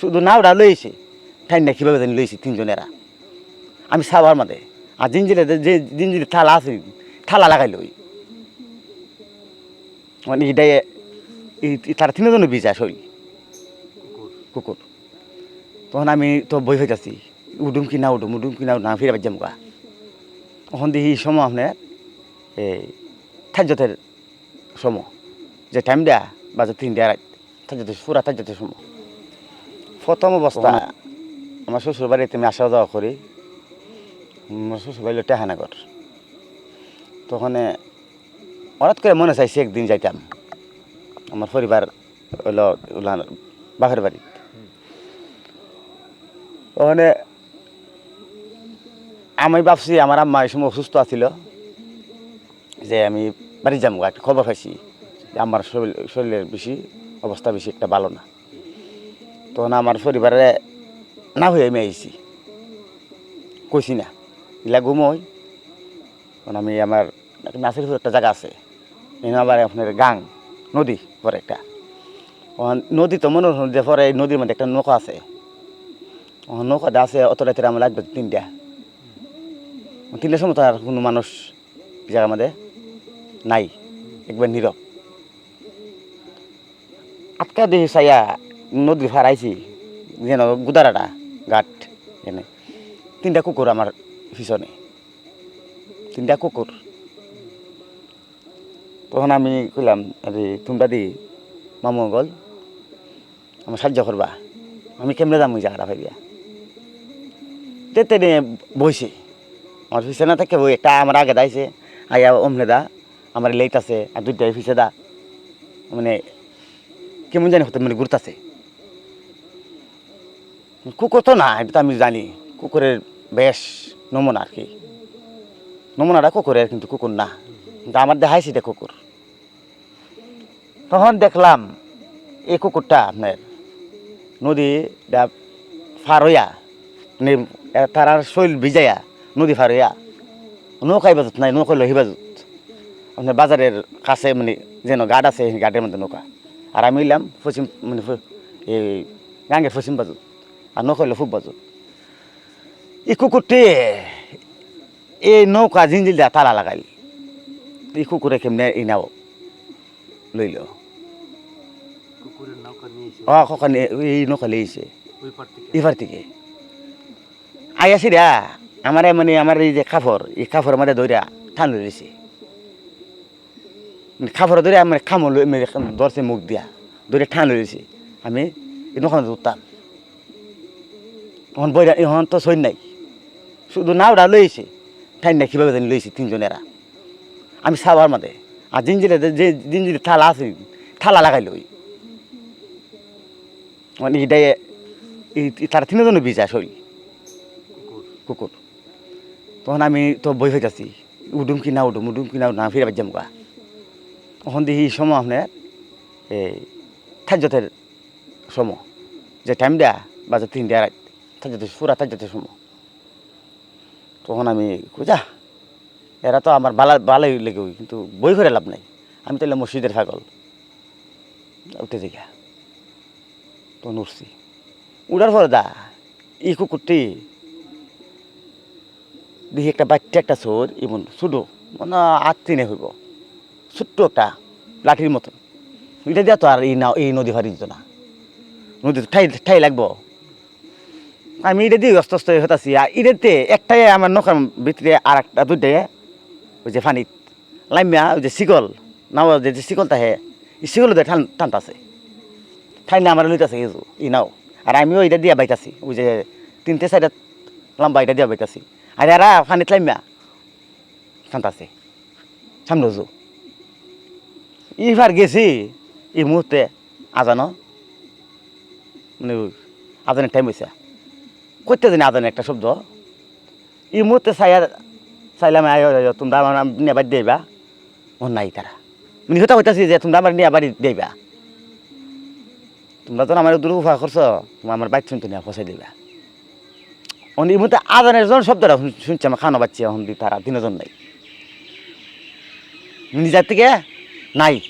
শুধু নাওটা লইছে ঠান্ডা কীভাবে জানি লইছে তিনজনেরা। আমি সাবার মাঝে আর জিঞ্জিরে যে জিঞ্জিরে থালা আছে, থালা লাগাই লই। মানে এটাই তারা তিনজনে বিজা শৈল কুকুর। তখন আমি তো বই হইতাছি উডুম কি না উডুম উডুম কি না না ফিরে বাজ্যাম গা তখন দেখি সময় আপনার, এই থাজ্যতের সময়, যে টাইম দেয়া, বাজে তিন দেয়া রাত থাজ্যতের পুরা থাজ্যতের সময়। প্রথম অবস্থা আমার শ্বশুর বাড়িতে আমি আসা যাওয়া করি। আমার শ্বশুর বাড়ি টেহানগর তখন হঠাৎ করে মনে চাইছে একদিন যাইতাম। আমার পরিবার হলো উলান বাপের বাড়ি। ওখানে আমি ভাবছি আমার আম্মা এই সময় অসুস্থ আছিল যে আমি বাড়ি যাব একটা খবর পাইছি যে আমার শরীর শরীরের বেশি অবস্থা বেশি একটা ভালো না। তখন আমার পরিবারে না হয়ে আমি আইছি। কইছি না, ইলা ঘুমোই। তখন আমি আমার নাচের একটা জায়গা আছে এনে আবার আপনার গাং, নদী পরে একটা। নদী তো মনে হল যে পরে এই নদীর মধ্যে একটা নৌকা আছে। নৌকাটা আছে অত রাতের আমার লাগবে তিনটা। তিনটার সময় তো আর কোনো মানুষ এই জায়গার মধ্যে নাই, একবার নীরব। আটকা দিয়ে চাইয়া নদী ফারাইছি, যেন গুদারাটা, ঘাট, এনে। তিনটা কুকুর আমার পিছনে। তিনটা কুকুর। তখন আমি কইলাম, আরে, তোমরা দি মামগল আমার সাহায্য করবা। আমি কেমনে যাম ওই জায়গাটা ভাবিয়া? তেতে বইছে। আমার পিছনে থাকে বই একটা আমার আগে দাইছে, আয়া অমনে দা, আমার লেট আছে, আর দুইটা পিছে দা। মানে কেমন জানি হতে মানে গুরুতাছে কুকুর তো না, এটা তো আমি জানি। কুকুরের বেশ নমুনা আর কি। নমুনাটা কুকুরের, কিন্তু কুকুর না। কিন্তু আমার দেখাইছি এটা কুকুর। তখন দেখলাম, এই কুকুরটা আপনার নদী ফার হইয়া মানে তার শৈল ভিজাইয়া নদী ফার হইয়া নৌকাই বাজত নাই নৌকা লহি বাজত। আপনার বাজারের কাছে মানে যেন গাড আছে গাডের মধ্যে নৌকা। আর আমি এলাম পশ্চিম মানে এই গাঙ্গের পশ্চিম বাজুত আর নৌকা হইল খুব বাজুত এই কুকুরটি এই নৌকা জিঞ্জিল দিয়া তালা লাগাইল। এই কুকুরে কেমনে এই নাও লইল ও কখন এই নৌকা লিয়েছে এবার থেকে আই আসি রা আমার মানে আমার এই যে কাপড় এই কাপড়ের মধ্যে ধরিয়া টান লইছে কাপড় ধরে আমার মানে ধরছে মুখ দিয়া। ধরে ঠান লইছে আমি এই নৌকা উঠতাম এখন বইরা এখন তো সৈন নাই। শুধু নাওটা লইছে। ঠান্ডা কীভাবে জানি লইছে তিনজনেরা। আমি সাবার মাঝে আর জিঞ্জিরে যে জিঞ্জিরে থালা আছে, থালা লাগাই লই মানে এটাই তারা তিনজনে বিজা শৈল কুকুর। তখন আমি তো বই হইতাছি, উডুম কি না উডুম উডুম কি না না ফিরে বাজ্যাম গা তখন দেখি সময় আপনার এই থাজ্যতের সময়। যে টাইম দেয়া, বাজে তিন দেয়া থাজ্যতের পুরা থাজ্যতের সময় তখন আমি যা, এরা তো আমার বালা, বালাই লেগে কিন্তু বই করে লাভ নাই। আমি তাহলে মসজিদের পাগল। উঠে দিঘা তখন উঠছি। উড়ার পরে দা ই কুকুরটি দেখি একটা বাচ্চা, একটা চোর এমন ছোটো মানে আট তিনে হইব। ছোট্ট একটা লাঠির মতন। এটা দিয়া তো আর এই না, এই নদী ভারি দিত না। নদী ঠাই ঠাই লাগবো। আমি এটা দিয়ে অস্ত অস্ত হতাছি আর এটাতে একটাই আমার নৌকার ভিতরে আর একটা দুইটাই, ওই যে ফানিত, লাইমিয়া, ওই যে শিকল, নাও যে শিকল তাহে এই শিকল দিয়ে টান টানতাছে। না আমার লইতাছে এই ই নাও। আর আমিও এটা দিয়া বাইতাছি, ওই যে তিনটে সাইডে লম্বা এটা দিয়া বাইতাছি। আর এরা পানিত লাইমিয়া টানতাছে। সামনে যো, এইবার গেছি, এই মুহূর্তে আজানো মানে আজানের টাইম হয়েছে করতে জানি আজানের একটা শব্দ। এই মুহূর্তে চাইয়া চাইলাম তোমরা আমার নিয়ে বাড়ি দিবা। ও নাই তারা। মানে কথা কইতাছি যে তোমরা আমার নিয়ে বাড়ি দিবা। তোমরা তো আমার দুর্ব্যবহার করছ, তোমরা আমার বাইক শুনতে নিয়ে ফসাই দিবা। অন এই মুহূর্তে আদানের জন শব্দটা শুন- শুনছি আমার খানো বাচ্চা এখন তারা তিনজন নাই। নিজের থেকে নাই।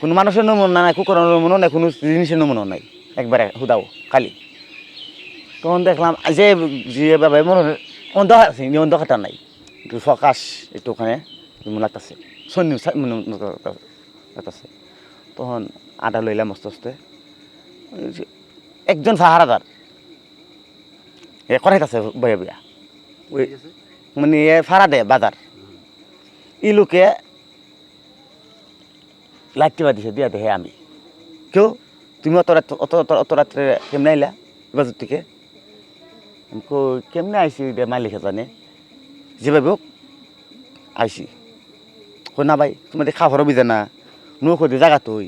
কোনো মানুষের নমুনা নাই, কুকুরের নমুনা নাই, কোনো জিনিসের নমুনা নাই। একবারে হুদাও, খালি। তখন দেখলাম, যে যেভাবে মনে অন্ধকার আছে অন্ধকারটা নাই। একটু ফকাশ একটু ওখানে লাগতেছে। সৈন্য লাগতেছে। তখন আটা লইলাম আস্তে আস্তে একজন ফাহারাদার। এ করাইতেছে বইয়া বইয়া। ওই মানে এ ফাড়া দেয় বাজার। ই লোকে লাইটটি দিছে, দিয়া দেহে আমি। কেউ? তুমি অত রাত অত অত- রাত্রে কেমনে আইলা? বাজার থেকে? কেমনে আইসি এটা মালিকে জানে যেভাবে হোক আইসি না ভাই তোমাদের খাবারও বিজে না নৌকো দিয়ে জায়গা তুই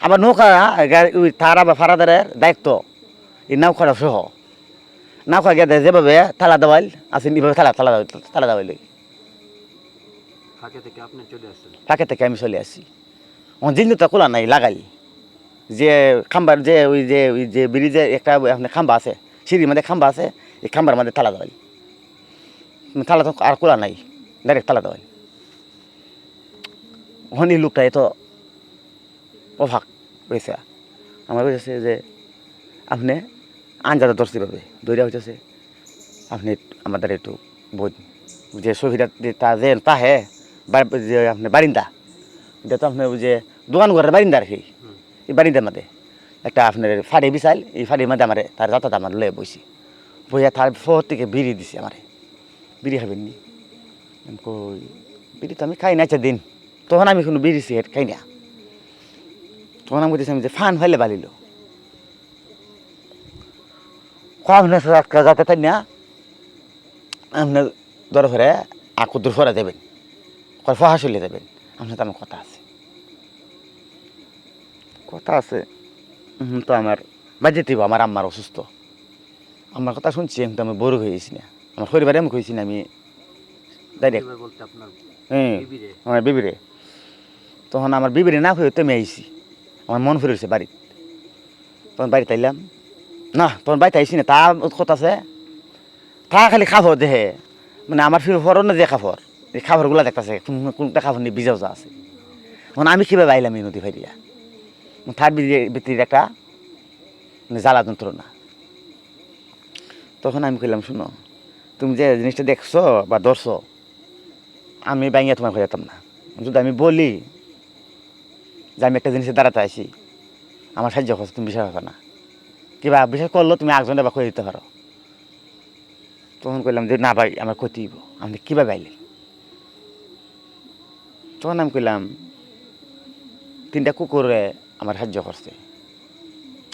আবার নৌকা গাড়ি- ওই তার আবার ফাড়াদারের দায়িত্ব। এই নৌকাটা সহ। নৌকা গিয়ে যেভাবে থালা দেওয়াল আছে এভাবে থালা থালা থালা দেওয়াল ফাঁকে থেকে আমি চলে আসি আমার জিনিসটা খোলা নাই লাগাই। যে খাম্বার যে ওই যে ওই যে ব্রিজে একটা খাম্বা আছে সিঁড়ির মধ্যে খাম্বা আছে এই খাম্বার মধ্যে তালা দেওয়াল। তালা তো আর খোলা নাই ডাইরেক্ট তালা দেওয়াল। হনি লোকটা এত অভাগ হয়েছে আমার হয়েছে যে আপনি আঞ্জাদা ধরতে পারবে দৈরা হইতেছে, আপনি আমাদের একটু বোধ যে সুবিধা তা যে তাহে যে আপনার বারিন্দা, এটা তো আপনার যে দোকান ঘরের বারিন্দা আর কি। এই বারিন্দার মধ্যে। একটা আপনার ফাড়ি বিছাল এই ফাড়ির মধ্যে আমার তার যাতায়াত আমার লয়ে বসি বইয়া তার শহর থেকে বিড়ি দিছে আমারে। বিড়ি খাবেন নি কই, বিড়ি তো আমি খাই না আচ্ছা দিন। তখন আমি কোনো বিড়ি সিগারেট খাই না। তখন আমি আমি যে ফান হইলে বালিল। কম না যাতে তাই না। আপনার দর ফেরে আকু দূর দেবেন ফহা চলে দেবেন আপনার তো আমার কথা আছে। কথা আছে? তো আমার বাজে দিব আমার আম্মার অসুস্থ। আমার কথা শুনছি আমি তো আমি বড় হয়ে গেছি না। আমার পরিবারে আমি কইছি না আমি ডাইরেক্ট হ্যাঁ বিবিরে? আমার বিবিরে। তখন আমার বিবিরে না হয়ে তো আমি আইছি। আমার মন ফিরেছে বাড়ি তখন বাড়িতে আইলাম। না তখন বাড়িতে আইসি না তা কথা আছে। তা খালি খাবার দেহে মানে আমার ফিরে ফরন যে খাবার এই খাবারগুলো দেখতেছে কোনটা খাবার নিয়ে বিজাও যা আছে। মানে আমি কীভাবে আইলাম এই নদী ফাইরিয়া তার ভিতরে একটা মানে জ্বালা যন্ত্রণা। তখন আমি কইলাম, শুনো, তুমি যে জিনিসটা দেখছ বা ধরছো, আমি ব্যাঙ্গে তোমার যেতাম না। যদি আমি বলি যে আমি একটা জিনিসের দাঁড়াতে আসি আমার সাহায্য করছে তুমি বিশ্বাস হবে না। কিবা বিশ্বাস করল, তুমি একজনে বা করে দিতে পারো। তখন কইলাম যে, না ভাই, আমার ক্ষতি হইব। আমি কীভাবে আইলে? তখন আমি কইলাম, তিনটা কুকুরে আমার সাহায্য করছে,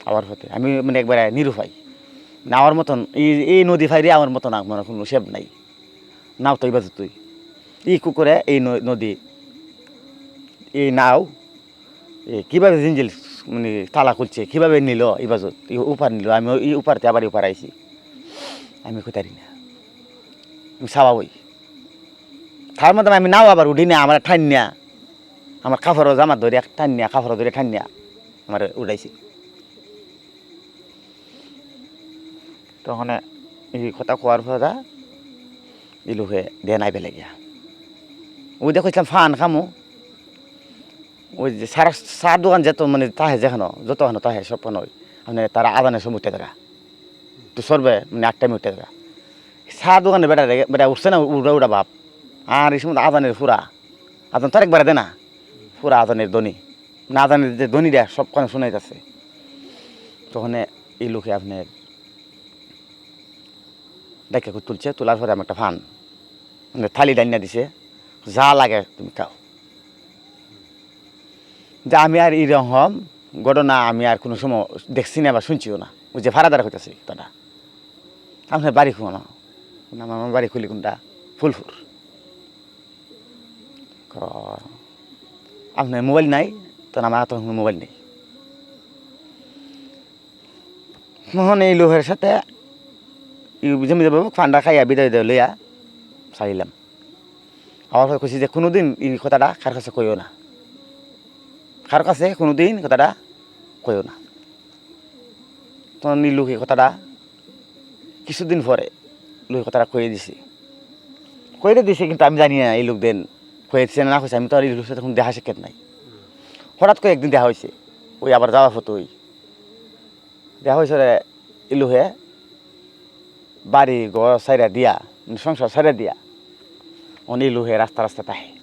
আমার হতে আমি মানে একবারে নিরুপায়। না আমার মতন, এই এই নদী ফাইরে আমার মতন আমার কোনো সেব নাই। নাও তো এবার তুই। ই কুকুরে, এই নদী। এই নাও। এ কীভাবে জিঞ্জিল মানে তালা খুলছে, কীভাবে নিল এই উপার নিল, আমি এই উপারতে আবার উপার আইছি। আমি কোথারি না। আমি সাবাবই তার মধ্যে আমি নাও আবার উঠি না আমার ঠান্যা আমার কাপড়ও জামা ধরে ঠান্যা কাপড় ধরে ঠান্যা আমার উঠাইছি। তখন এই কথা কোয়ার পরে এই লোকে দেয় নাই বেলে গিয়া ওই দেখছিলাম ফান খামো। ওই যে সারা সার দোকান যেত মানে তাহে যেখানো যত হানো তাহে সব পানো। মানে তারা আদানের সময় উঠে দেখা তো সরবে মানে আট আটটা উঠে দেখা সার দোকানে বেটা বেটা উঠছে না উড়া উড়া বাপ। আর এই সময় আদানের ফুরা আদান তো একবারে দে না ফুরা আদানের দনি। মানে আদানের যে দনি দেয় সবখানে শোনাইতেছে তখন এই লোকে আপনার দেখে তুলছে, তোলার পরে আমার একটা ফান। মানে থালি ডাইনা দিছে। যা লাগে তুমি খাও। যে আমি আর এরকম ঘটনা আমি আর কোনো সময় দেখছি না বা শুনছিও না। ওই যে ভাড়াদার হইতেছি তারা আপনার বাড়ি খুব না আমার বাড়ি খুলি কোনটা? ফুলফুর আপনার মোবাইল নাই? তো আমার তখন মোবাইল নেই। মোহন এই লোহের সাথে ফান্ডা খাইয়া বিদায় দিয়ে লইয়া সারিলাম আমার কাছে কইছি যে কোনোদিন এই কথাটা কার কাছে কইও না। কার কাছে কোনোদিন কথাটা কইও না। তখন নীলু এই কথাটা কিছুদিন পরে লোক কথাটা কয়ে দিছি। কয়ে দিছে কিন্তু আমি জানি না এই লোক দেন কয়ে দিছে না কইছে, আমি তো আর এই লোকের কোনো দেখা সাক্ষাৎ নাই। হঠাৎ করে একদিন দেখা হয়েছে ওই আবার যাওয়া হতো ওই। দেখা হয়েছে রে ইলুহে বাড়ি ঘর সাইরা দিয়া সংসার সাইরা দিয়া। অন লোহে রাস্তা রাস্তা তাহে